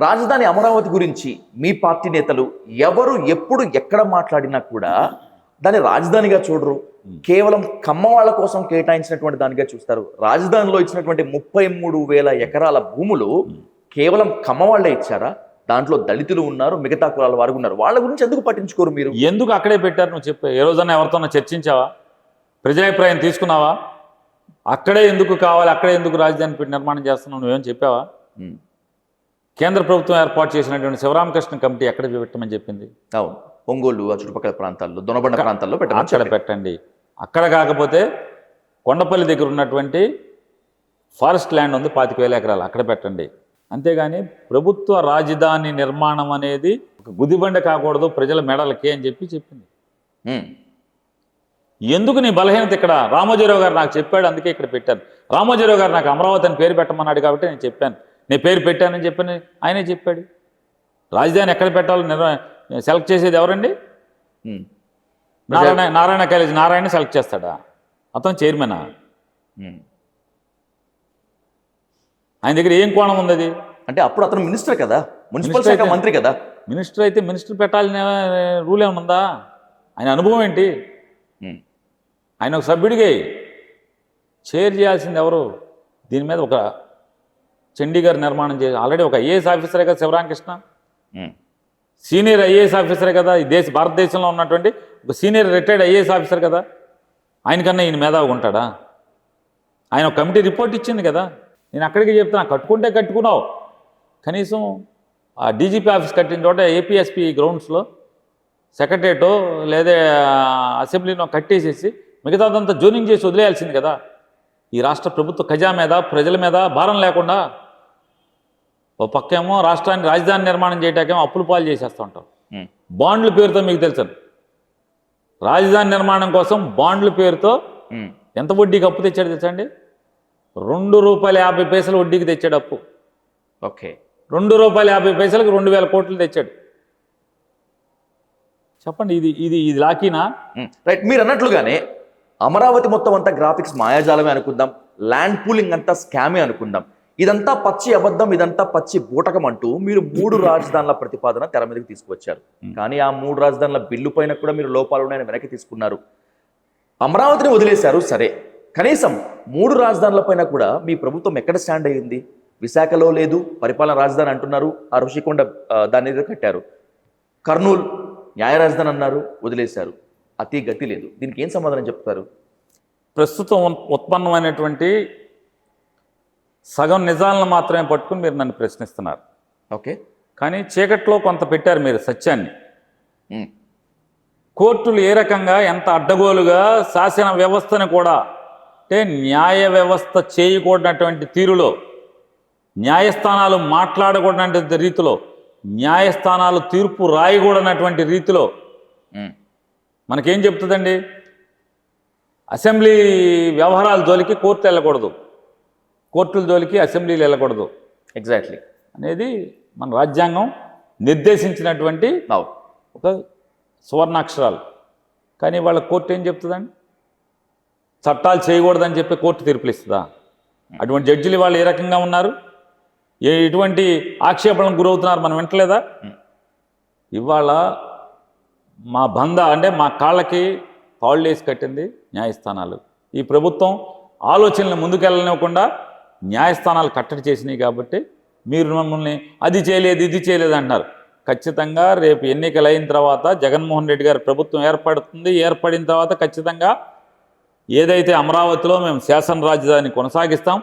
రాజధాని అమరావతి గురించి మీ పార్టీ నేతలు ఎవరు ఎప్పుడు ఎక్కడ మాట్లాడినా కూడా దాన్ని రాజధానిగా చూడరు. కేవలం కమ్మ వాళ్ళ కోసం కేటాయించినటువంటి దానిగా చూస్తారు. రాజధానిలో ఇచ్చినటువంటి ముప్పై మూడు వేల ఎకరాల భూములు కేవలం కమ్మ వాళ్ళే ఇచ్చారా? దాంట్లో దళితులు ఉన్నారు మిగతా కులాల వారు ఉన్నారు. వాళ్ళ గురించి ఎందుకు పట్టించుకోరు మీరు? ఎందుకు అక్కడే పెట్టారు? నువ్వు చెప్పు. ఏ రోజన్నా ఎవరితోనో చర్చించావా? ప్రజాభిప్రాయం తీసుకున్నావా? అక్కడే ఎందుకు కావాలి? అక్కడే ఎందుకు రాజధాని నిర్మాణం చేస్తున్నావు? నువ్వేం చెప్పావా? కేంద్ర ప్రభుత్వం ఏర్పాటు చేసినటువంటి శివరామకృష్ణ కమిటీ ఎక్కడ పెట్టమని చెప్పింది? అవును. ఒంగోలు ఆ చుట్టుపక్కల ప్రాంతాల్లో దొనబండ ప్రాంతాల్లో అక్కడ చెప్పారు. పెట్టండి. అక్కడ కాకపోతే కొండపల్లి దగ్గర ఉన్నటువంటి ఫారెస్ట్ ల్యాండ్ ఉంది పాతిక వేల ఎకరాలు. అక్కడ పెట్టండి. అంతేగాని ప్రభుత్వ రాజధాని నిర్మాణం అనేది ఒక గుదిబండ కాకూడదు ప్రజల మెడలకి అని చెప్పి చెప్పింది. ఎందుకు నీ బలహీనత ఇక్కడ? రామోజీరావు గారు నాకు చెప్పాడు అందుకే ఇక్కడ పెట్టాను. రామోజీరావు గారు నాకు అమరావతి అని పేరు పెట్టమన్నాడు కాబట్టి నేను చెప్పాను. నేను పేరు పెట్టానని చెప్పని ఆయనే చెప్పాడు. రాజధాని ఎక్కడ పెట్టాలో నిర్వ సెలెక్ట్ చేసేది ఎవరండి? నారాయణ నారాయణ కాలేజ్ నారాయణ సెలెక్ట్ చేస్తాడా? అతను చైర్మనా. ఆయన దగ్గర ఏం కోణం ఉంది అది అంటే అప్పుడు అతను మినిస్టర్ కదా? మున్సిపల్ శాఖ మంత్రి కదా? మినిస్టర్ అయితే మినిస్టర్ పెట్టాలని రూల్ ఏమైనా ఉందా? ఆయన అనుభవం ఏంటి? ఆయన ఒక సభ్యుడిగా చైర్ చేయాల్సింది ఎవరు? దీని మీద ఒక చండీగఢ్ నిర్మాణం చేసి ఆల్రెడీ ఒక ఐఏఎస్ ఆఫీసరే కదా శివరామకృష్ణ? సీనియర్ ఐఏఎస్ ఆఫీసరే కదా ఈ దేశ భారతదేశంలో ఉన్నటువంటి ఒక సీనియర్ రిటైర్డ్ ఐఏఎస్ ఆఫీసర్ కదా? ఆయనకన్నా ఈయన మేధావిగా ఉంటాడా? ఆయన ఒక కమిటీ రిపోర్ట్ ఇచ్చింది కదా? నేను అక్కడికి చెప్తున్నా కట్టుకుంటే కట్టుకున్నావు. కనీసం ఆ డీజీపీ ఆఫీస్ కట్టిన చోట ఏపీఎస్పీ గ్రౌండ్స్లో సెక్రటరేటో లేదా అసెంబ్లీనో కట్టేసేసి మిగతాదంతా జోనింగ్ చేసి వదిలేయాల్సింది కదా? ఈ రాష్ట్ర ప్రభుత్వ ఖజా మీద ప్రజల మీద భారం లేకుండా ఓ పక్కేమో రాష్ట్రాన్ని రాజధాని నిర్మాణం చేయటాకేమో అప్పులు పాలు చేసేస్తూ ఉంటాం ఉమ్, బాండ్ల పేరుతో మీకు తెలుసు. రాజధాని నిర్మాణం కోసం బాండ్ల పేరుతో. ఎంత వడ్డీకి అప్పు తెచ్చాడు తెచ్చండి రెండు రూపాయల యాభై పైసలు వడ్డీకి తెచ్చాడు అప్పు. ఓకే. రెండు రూపాయల యాభై పైసలకు రెండు వేల కోట్లు తెచ్చాడు. చెప్పండి ఇది ఇది ఇది లాకీనా? రైట్ మీరు అన్నట్లుగానే అమరావతి మొత్తం అంతా గ్రాఫిక్స్ మాయాజాలమే అనుకుందాం ల్యాండ్ పూలింగ్ అంతా స్కామే అనుకుందాం. ఇదంతా పచ్చి అబద్ధం ఇదంతా పచ్చి బూటకం అంటూ మీరు మూడు రాజధానుల ప్రతిపాదన తెర మీదకి తీసుకొచ్చారు కానీ ఆ మూడు రాజధానుల బిల్లు పైన కూడా మీరు లోపాలు ఉన్నాయని వెనక్కి తీసుకున్నారు. అమరావతిని వదిలేశారు సరే. కనీసం మూడు రాజధానుల పైన కూడా మీ ప్రభుత్వం ఎక్కడ స్టాండ్ అయ్యింది? విశాఖలో లేదు పరిపాలన రాజధాని అంటున్నారు ఆ ఋషికొండ దాని మీద కట్టారు. కర్నూలు న్యాయ రాజధాని అన్నారు వదిలేశారు. అతి గతి లేదు. దీనికి ఏం సమాధానం చెప్తారు? ప్రస్తుతం ఉత్పన్నమైనటువంటి సగం నిజాలను మాత్రమే పట్టుకుని మీరు నన్ను ప్రశ్నిస్తున్నారు. ఓకే. కానీ చీకట్లో కొంత పెట్టారు మీరు సత్యాన్ని. కోర్టులు ఏ రకంగా ఎంత అడ్డగోలుగా శాసన వ్యవస్థను కూడా అంటే న్యాయ వ్యవస్థ చేయకూడనటువంటి తీరులో న్యాయస్థానాలు మాట్లాడకూడనటువంటి రీతిలో న్యాయస్థానాలు తీర్పు రాయకూడనటువంటి రీతిలో మనకేం చెప్తుందండి? అసెంబ్లీ వ్యవహారాల జోలికి కోర్టు వెళ్ళకూడదు. కోర్టుల జోలికి అసెంబ్లీలు వెళ్ళకూడదు. ఎగ్జాక్ట్లీ అనేది మన రాజ్యాంగం నిర్దేశించినటువంటి ఒక సువర్ణాక్షరాలు. కానీ వాళ్ళ కోర్టు ఏం చెప్తుందండి? చట్టాలు చేయకూడదని చెప్పి కోర్టు తీర్పులు ఇస్తుందా? అటువంటి జడ్జిలు వాళ్ళు ఏ రకంగా ఉన్నారు? ఏ ఎటువంటి ఆక్షేపణలకు గురవుతున్నారు? మనం వింటలేదా? ఇవాళ మా బంద అంటే మా కాళ్ళకి తాళ్ళు వేసి కట్టింది న్యాయస్థానాలు. ఈ ప్రభుత్వం ఆలోచనలు ముందుకెళ్ళనివ్వకుండా న్యాయస్థానాలు కట్టడి చేసినాయి కాబట్టి మీరు మమ్మల్ని అది చేయలేదు ఇది చేయలేదు అంటున్నారు. ఖచ్చితంగా రేపు ఎన్నికలు అయిన తర్వాత జగన్మోహన్ రెడ్డి గారి ప్రభుత్వం ఏర్పడుతుంది. ఏర్పడిన తర్వాత ఖచ్చితంగా ఏదైతే అమరావతిలో మేము శాసన రాజధాని కొనసాగిస్తాం